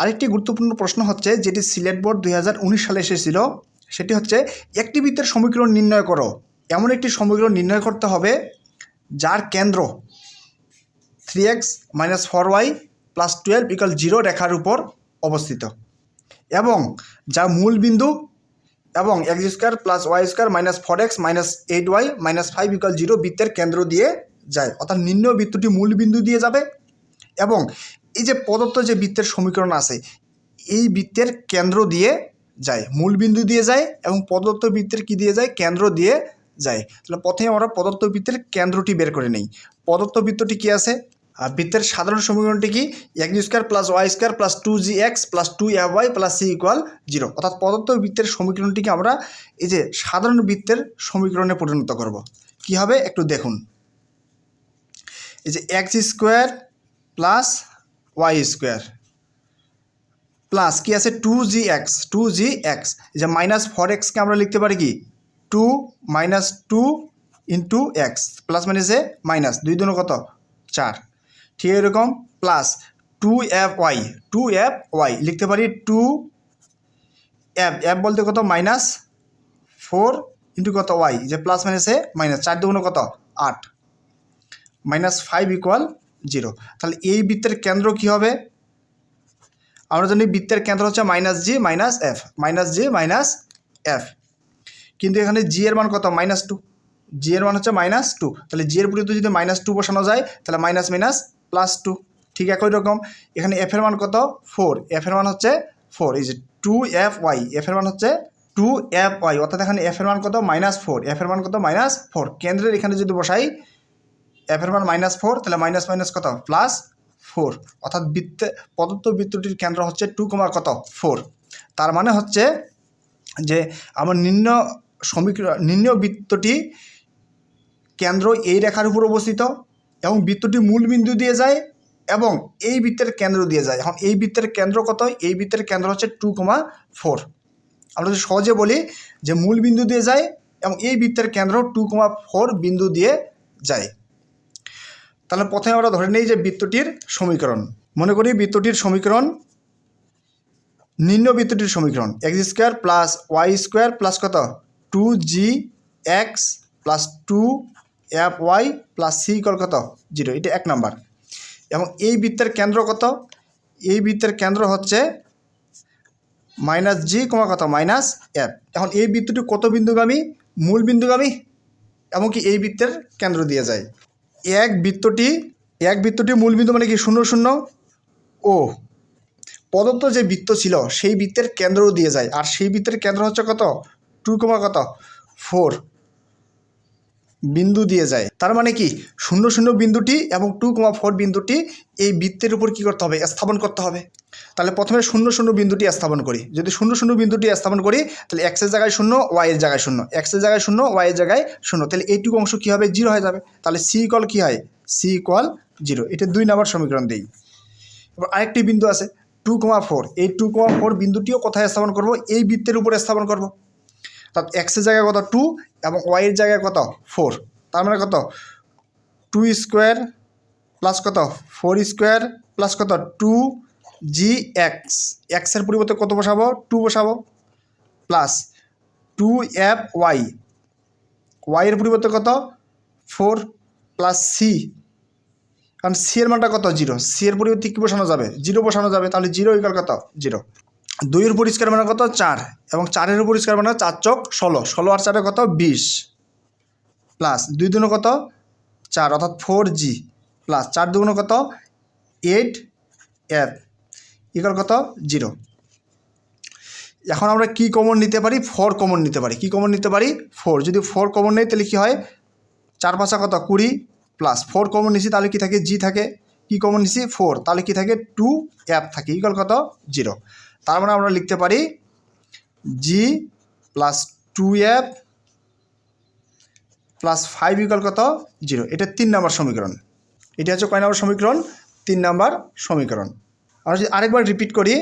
আরেকটি গুরুত্বপূর্ণ প্রশ্ন হচ্ছে, যেটি সিলেট বোর্ড দুই হাজার উনিশ সালে এসেছিল, সেটি হচ্ছে, একটি বৃত্তের সমীকরণ নির্ণয় করো। এমন একটি সমীকরণ নির্ণয় করতে হবে, যার কেন্দ্র three x minus four y plus twelve equal zero রেখার উপর অবস্থিত। এবং যা মূল বিন্দু, এবং x square plus y square minus four x minus eight y minus five equal zero বৃত্তের কেন্দ্র দিয়ে যায়। অর্থাৎ নিম্ন বৃত্তটি মূল বিন্দু দিয়ে যাবে, এবং এই যে প্রদত্ত যে বৃত্তের সমীকরণ আছে, এই বৃত্তের কেন্দ্র দিয়ে যায়, মূল বিন্দু দিয়ে যায় এবং প্রদত্ত বৃত্তের কি দিয়ে যায়, কেন্দ্র দিয়ে যায়। তাহলে প্রথমে আমরা প্রদত্ত বৃত্তের কেন্দ্রটি বের করে নিই। প্রদত্ত বৃত্তটি কি আছে? আর বৃত্তের সাধারণ সমীকরণটি কি? X square plus y square plus two g x plus two f y plus c equal zero. অর্থাৎ প্রদত্ত বৃত্তের সমীকরণটিকে আমরা এই যে সাধারণ বৃত্তের সমীকরণে পরিণত করব। কি হবে? একটু দেখুন। এই যে x square plus y square plus কি আছে? Two g x two g x যে মাইনাস ফোর এক্সকে আমরা লিখতে পারি কি? Two minus two into x plus মাইনাসে মাইনাস দুই দুনো কত? চার। ঠিক এরকম plus two f y two f y লিখতে পারি টু এফ এফ বলতে কত? মাইনাস ফোর ইন্টু কত? ওয়াই যে প্লাস মাইনাসে মাইনাস চার দুগুণ কত? আট। Minus five equal zero. তাহলে এই বৃত্তের কেন্দ্র কি হবে? আমরা জানি বৃত্তের কেন্দ্র হচ্ছে minus g minus f minus g minus f কিন্তু এখানে জি এর মান কত? মাইনাস টু জি এর মান হচ্ছে মাইনাস টু তাহলে জি এর পরিবর্তে যদি মাইনাস টু বসানো যায়, তাহলে মাইনাস মাইনাস প্লাস টু ঠিক একই রকম। এখানে এফ এর মান কত? ফোর এফ এর মান হচ্ছে ফোর এই যে টু এফ ওয়াই এফ এর মান হচ্ছে টু এফ ওয়াই অর্থাৎ এখানে এফ এর মান কত? মাইনাস ফোর এফ এর মান কত? মাইনাস ফোর কেন্দ্রের এখানে যদি বসাই এফ এর মান মাইনাস ফোর তাহলে মাইনাস মাইনাস কত? প্লাস ফোর অর্থাৎ বৃত্তে, প্রদত্ত বৃত্তটির কেন্দ্র হচ্ছে টু কমা কত? ফোর তার মানে হচ্ছে যে আমার নিম্ন সমীকরণ নিম্ন বৃত্তটি কেন্দ্র এই রেখার উপর অবস্থিত এবং বৃত্তটি মূল বিন্দু দিয়ে যায় এবং এই বৃত্তের কেন্দ্র দিয়ে যায়। এখন এই বৃত্তের কেন্দ্র কত? এই বৃত্তের কেন্দ্র হচ্ছে টু কমা ফোর আমরা যদি সহজে বলি যে মূল বিন্দু দিয়ে যায় এবং এই বৃত্তের কেন্দ্র টু কমা ফোর বিন্দু দিয়ে যায়। তাহলে প্রথমে আমরা ধরে নিই যে বৃত্তটির সমীকরণ। মনে করি বৃত্তটির সমীকরণ নিম্ন বৃত্তটির সমীকরণ। X square plus y square plus কত? Two g x plus two f y plus c equal কত? জিরো এটা এক নাম্বার। এবং এই বৃত্তের কেন্দ্র কত? এই বৃত্তের কেন্দ্র হচ্ছে মাইনাস জি কমা কত? মাইনাস এফ এখন এই বৃত্তটি কত বিন্দুগামী? মূল বিন্দুগামী? এমনকি এই বৃত্তের কেন্দ্র দিয়ে যায়। এক বৃত্তটি এক বৃত্তটি মূল বিন্দু মানে কি? শূন্য শূন্য। ও। প্রদত্ত যে বৃত্ত ছিল, সেই বৃত্তের কেন্দ্র দিয়ে যায়। আর সেই বৃত্তের কেন্দ্র হচ্ছে কত? টু কমা কত? ফোর। বিন্দু দিয়ে যায়। তার মানে কি? শূন্য শূন্য বিন্দুটি এবং টু কমা ফোর বিন্দুটি এই বৃত্তের উপর কি করতে হবে? স্থাপন করতে হবে। তাহলে প্রথমে শূন্য শূন্য বিন্দুটি স্থাপন করি। যদি শূন্য শূন্য বিন্দুটি স্থাপন করি, তাহলে এক্সের জায়গায় শূন্য ওয়াইয়ের জায়গায় শূন্য। এক্সের জায়গায় শূন্য ওয়াইয়ের জায়গায় শূন্য। তাহলে এইটুকু অংশ কী হবে? জিরো হয়ে যাবে। তাহলে সি ইকল কী হয়? সি ইকল জিরো এটা দুই নাম্বার সমীকরণ দিই। এবার আরেকটি বিন্দু আছে টু কমা ফোর এই টু কমা ফোর বিন্দুটিও কোথায় স্থাপন করব? এই বৃত্তের উপরে স্থাপন করব। অর্থাৎ এক্সের জায়গায় কত? টু এবং ওয়াইয়ের জায়গায় কত? ফোর তার মানে কত? টু স্কোয়ার প্লাস কত? ফোর স্কোয়ার প্লাস কত? টু জি এক্স এক্সের পরিবর্তে কত বসাবো? টু বসাবো। প্লাস টু এফ ওয়াই ওয়াইয়ের পরিবর্তে কত? ফোর প্লাস সি কারণ সি এর মানটা কত? জিরো সি এর পরিবর্তে কী বসানো যাবে? জিরো বসানো যাবে। তাহলে জিরো ইকাল কত? জিরো দুইয়ের পরিষ্কার মানে কত? চার। এবং চারের পরিষ্কার মানে চার চক ষোলো। ষোলো আর চারে কত? বিশ। প্লাস দুই দুগুণ কত? চার। অর্থাৎ ফোর জি প্লাস চার দুগুণ কত? এইট এফ ইকাল কত? জিরো। এখন আমরা কি কমন নিতে পারি? ফোর কমন নিতে পারি। কি কমন নিতে পারি? ফোর যদি ফোর কমন নেই, তাহলে কী হয়? চার পাঁচা কত? কুড়ি প্লাস ফোর কমন নিছি, তাহলে কি থাকে? জি থাকে। কি কমন নিছি? ফোর তাহলে কি থাকে? টু অ্যাপ থাকে। ইকাল কত? জিরো। তার মানে আমরা লিখতে পারি g plus two f plus five equal কত? জিরো। এটা তিন নম্বর সমীকরণ। এটা হচ্ছে কয় নম্বর সমীকরণ? তিন নম্বর সমীকরণ। আরেকবার রিপিট করি,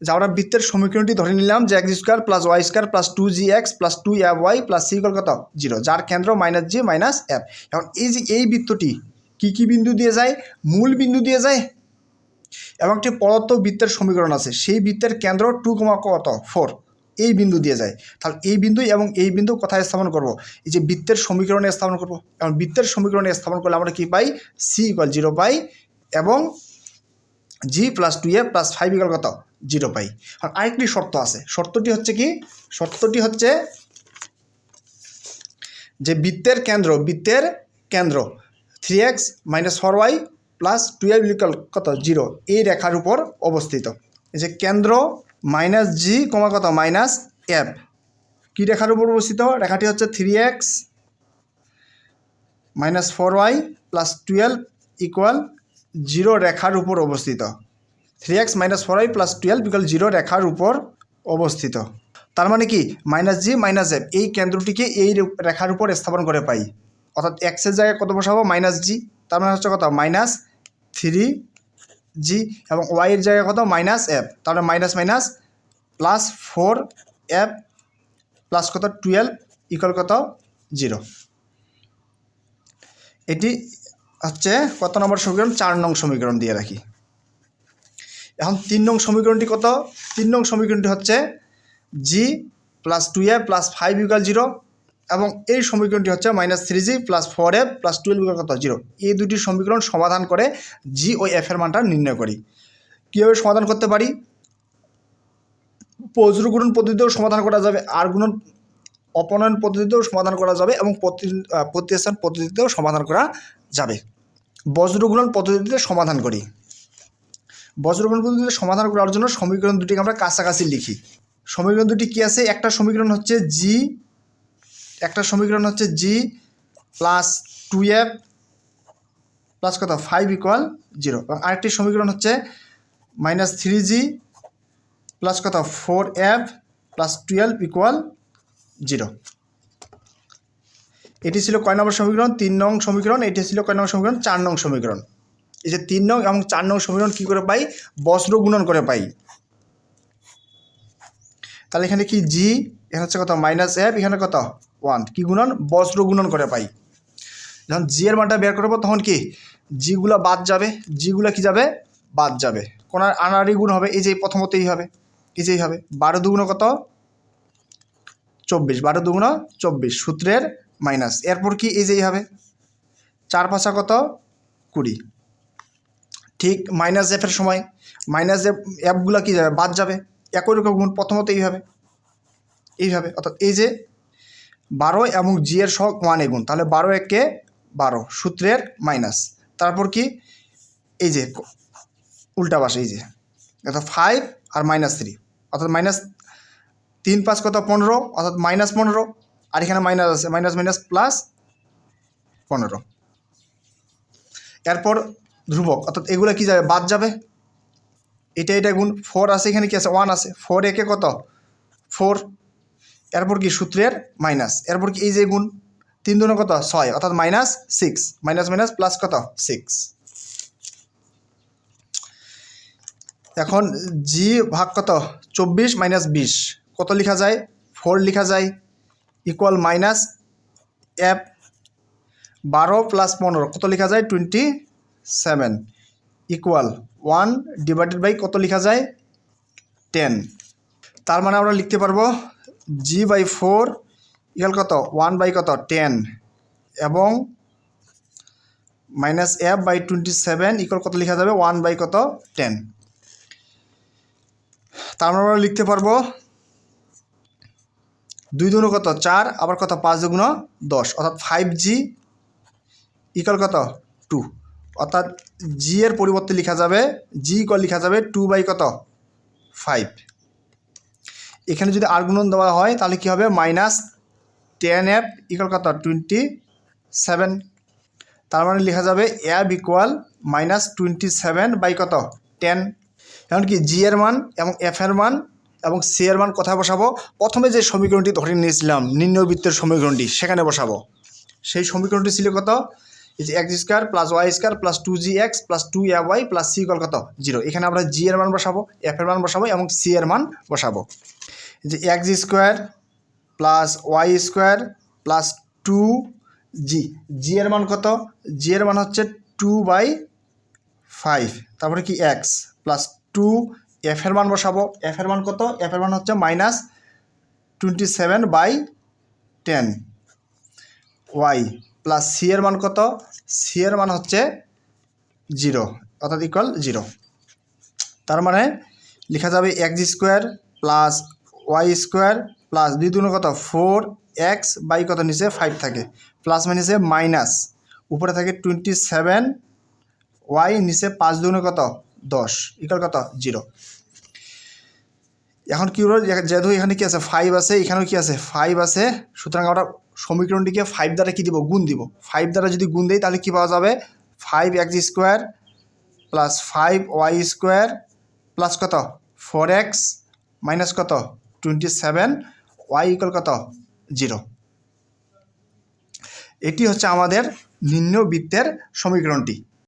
যে আমরা বৃত্তের সমীকরণটি ধরে নিলাম যে x square plus y square plus two g x plus two f y plus c equal কত? জিরো যার কেন্দ্র মাইনাস জি মাইনাস এফ এখন এই যে এই বৃত্তটি কী কী বিন্দু দিয়ে যায়? মূল বিন্দু দিয়ে যায়? এবং একটি প্রদত্ত বৃত্তের সমীকরণ আছে, সেই বৃত্তের কেন্দ্র টু কমা কত? ফোর এই বিন্দু দিয়ে যায়। তাহলে এই বিন্দু এবং এই বিন্দু কোথায় স্থাপন করব? এই যে বৃত্তের সমীকরণে স্থাপন করব। এবং বৃত্তের সমীকরণে স্থাপন করলে আমরা কি পাই? সি ইকুয়াল জিরো পাই এবং g plus two a plus five equal কত? জিরো পাই। আর আরেকটি শর্ত আছে। শর্তটি হচ্ছে কি? শর্তটি হচ্ছে যে বৃত্তের কেন্দ্র বৃত্তের কেন্দ্র three x minus four y plus twelve equal কত? জিরো এই রেখার উপর অবস্থিত। যে কেন্দ্র মাইনাস জি কমা কত? মাইনাস এফ কী রেখার উপর অবস্থিত? রেখাটি হচ্ছে three x minus four y plus twelve equal zero রেখার উপর অবস্থিত। Three x minus four y plus twelve equal zero রেখার উপর অবস্থিত। তার মানে কি? মাইনাস জি মাইনাস এফ এই কেন্দ্রটিকে এই রেখার উপর স্থাপন করে পাই। অর্থাৎ এক্সের জায়গায় কত বসাবো? মাইনাস জি তার মানে হচ্ছে কত? মাইনাস থ্রি জি এবং ওয়াইয়ের জায়গায় কত? মাইনাস এফ তাহলে minus minus plus four f plus কত? টুয়েলভ ইকুয়াল কত? জিরো এটি হচ্ছে কত নম্বর সমীকরণ? চার নং সমীকরণ দিয়ে রাখি। এখন তিন নং সমীকরণটি কত? তিন নং সমীকরণটি হচ্ছে g plus two a plus five equal zero এবং এই সমীকরণটি হচ্ছে minus three g plus four f plus twelve equal কত? জিরো এই দুটি সমীকরণ সমাধান করে জি ও এফ এর মানটা নির্ণয় করি। কীভাবে সমাধান করতে পারি? পজরু গুণন পদ্ধতিতেও সমাধান করা যাবে, আর গুণন অপনয়ন পদ্ধতিতেও সমাধান করা যাবে এবং প্রতি প্রতিস্থান পদ্ধতিতেও সমাধান করা যাবে। বজ্রগুণন পদ্ধতিতে সমাধান করি। বজ্রগুণন পদ্ধতিতে সমাধান করার জন্য সমীকরণ দুটিকে আমরা কাছাকাছি লিখি। সমীকরণ দুটি কী আছে? একটা সমীকরণ হচ্ছে জি একটা সমীকরণ হচ্ছে g plus two f plus কত? ফাইভ ইকুয়াল জিরো এবং আরেকটি সমীকরণ হচ্ছে মাইনাস থ্রি জি প্লাস কত? Four f plus twelve equal zero এটি ছিল কয় নম্বর সমীকরণ? তিন নং সমীকরণ, এটি ছিল কয় নম্বর সমীকরণ? চার নং সমীকরণ। এই যে তিন নং এবং চার নং সমীকরণ কী করে পাই? বজ্র গুণন করে পাই। তাহলে এখানে কি? জি, এখানে হচ্ছে কত? মাইনাস এফ, এখানে কত? ওয়ান। কি গুণন? বজ্র গুণন করে পাই। যখন জি এর মানটা বের করব, তখন কি? জিগুলা বাদ যাবে। জিগুলা কি যাবে? বাদ যাবে। কোন আনারি গুণ হবে, এই যে প্রথমতেই হবে। এই যেই হবে। বারো দুগুণ কত? চব্বিশ। বারো দুগুণ চব্বিশ। সূত্রের মাইনাস। এরপর কি এই যেই হবে? চার পাঁচা কত? কুড়ি। ঠিক মাইনাস এফের সময়, মাইনাস এফ অ্যাপগুলো কী যাবে? বাদ যাবে। একই রকম গুণ, প্রথমত এইভাবে এইভাবে অর্থাৎ এই যে বারো এবং জি এর সহ ওয়ানে গুণ, তাহলে বারো একে বারো, সূত্রের মাইনাস। তারপর কি? এই যে উল্টা পাশে, এই যে। অর্থাৎ ফাইভ আর মাইনাস থ্রি অর্থাৎ মাইনাস তিন পাঁচ কত? পনেরো। অর্থাৎ মাইনাস পনেরো। আর এখানে মাইনাস আছে মাইনাস মাইনাস প্লাস পনেরো। এরপর ধ্রুবক, অর্থাৎ এগুলো কি যাবে? বাদ যাবে। এটা এটা গুণ ফোর আছে, এখানে কি আছে? ওয়ান আছে। ফোর একে কত? ফোর এরপর কি? সূত্রের মাইনাস এরপর কি? এই যে গুণ, তিন দুনো কত? ছয়। অর্থাৎ minus six minus minus plus কত? সিক্স এখন জি ভাগ কত? চব্বিশ মাইনাস বিশ। কত লেখা যায়? ফোর লেখা যায়। ইকুয়াল মাইনাস এফ বারো প্লাস পনেরো, কত লেখা যায়? Twenty seven equal one divided by কত লেখা যায়? টেন তার মানে আমরা লিখতে পারব জি বাই ফোর ইকুয়াল কত? ওয়ান বাই কত? টেন এবং minus f by twenty seven equal কত লেখা যাবে? ওয়ান বাই কত? টেন তার মানে আমরা লিখতে পারব দুই দুগুণ কত? চার, আবার কত? পাঁচ দুগুণ দশ। অর্থাৎ ফাইভ জি ইকাল কত? টু অর্থাৎ জি এর পরিবর্তে লেখা যাবে জি ইকাল লেখা যাবে টু বাই কত? ফাইভ এখানে যদি আর গুণন দেওয়া হয়, তাহলে কী হবে? মাইনাস টেন এফ ইকাল কত? টোয়েন্টি সেভেন তার মানে লেখা যাবে f equal minus twenty seven by কত? টেন এমনকি জি এর মান এবং এফ এর মান এবং সি মান কোথায় বসাবো? প্রথমে যে সমীকরণটি ধরে নিয়েছিলাম নিম্নবৃত্তের সমীকরণটি, সেখানে বসাবো। সেই সমীকরণটি ছিল কত? এই যে x square plus y square plus two g x plus two a y plus c equal কত? জিরো এখানে আমরা জি এর মান বসাবো এফ এর মান বসাবো এবং সি এর মান বসাবো। এই যে x square plus y square plus two g g এর মান কত? জি এর মান হচ্ছে টু বাই ফাইভ তারপরে কি এক্স প্লাস টু এফ এর মান বসাবো। এফ এর মান কত? এফ এর মান হচ্ছে minus twenty seven by ten y plus c এর মান কত? সি এর মান হচ্ছে জিরো অর্থাৎ ইকুয়াল জিরো তার মানে লেখা যাবে x square plus y square plus দুই দুগুণ কত? ফোর এক্স বাই কত নিচে? ফাইভ থাকে। প্লাস মাইনাসে মাইনাস উপরে থাকে টোয়েন্টি সেভেন ওয়াই নিচে পাঁচ দুগুণে কত? দশ। ইকুয়াল কত? জিরো এখন কি হলো? যেহেতু এখানে কি আছে? ফাইভ আছে, এখানেও কি আছে? ফাইভ আছে। সুতরাং আমরা সমীকরণটিকে ফাইভ দ্বারা কি দিব? গুণ দিব। ফাইভ দ্বারা যদি গুণ দিই, তাহলে কি পাওয়া যাবে? Five x square plus five y square plus কত? ফোর এক্স মাইনাস কত? টোয়েন্টি সেভেন ওয়াই ইকুয়াল কত? জিরো এটি হচ্ছে আমাদের নিম্ন বৃত্তের সমীকরণটি।